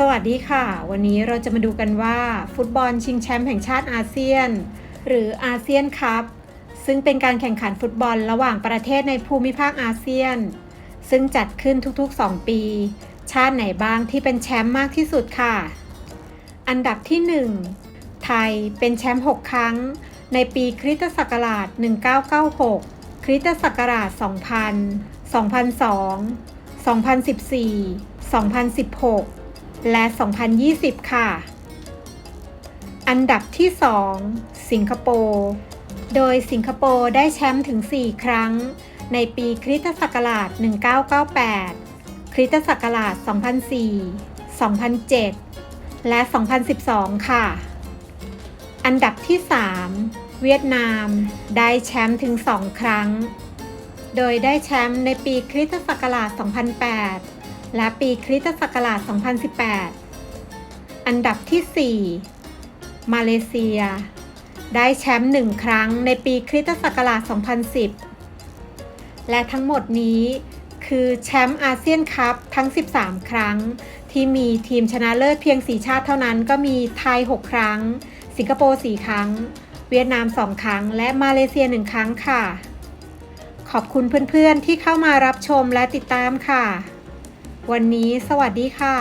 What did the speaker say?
สวัสดีค่ะ วันนี้เราจะมาดูกันว่า ฟุตบอลชิงแชมป์แห่งชาติอาเซียน หรืออาเซียนคัพซึ่งเป็นการแข่งขันฟุตบอลระหว่างประเทศในภูมิภาคอาเซียน ซึ่งจัดขึ้นทุกๆ 2 ปี ชาติไหนบ้างที่เป็นแชมป์มากที่สุดค่ะ อันดับที่ 1 ไทยเป็นแชมป์ 6 ครั้ง ในปีคริสตศักราช 1996 คริสตศักราช 2000 2002 2014 2016 และ 2020 ค่ะ อันดับที่ 2 สิงคโปร์ โดยสิงคโปร์ได้แชมป์ถึง 4 ครั้ง ในปีคริสตศักราช 1998 คริสตศักราช 2004 2007 และ 2012 ค่ะ อันดับที่ 3 เวียดนามได้แชมป์ถึง 2 ครั้ง โดยได้แชมป์ในปีคริสตศักราช 2008 และปีคริสตศักราช 2018 อันดับที่ 4 มาเลเซีย ได้แชมป์หนึ่งครั้งในปีคริสตศักราช 2010 และทั้งหมดนี้คือแชมป์อาเซียนคัพทั้ง 13 ครั้ง ที่มีทีมชนะเลิศเพียง 4 ชาติเท่านั้นก็มีไทย 6 ครั้ง สิงคโปร์ 4 ครั้ง เวียดนาม 2 ครั้ง และมาเลเซีย 1 ครั้งค่ะ ขอบคุณเพื่อนๆที่เข้ามารับชมและติดตามค่ะ วันนี้สวัสดีค่ะ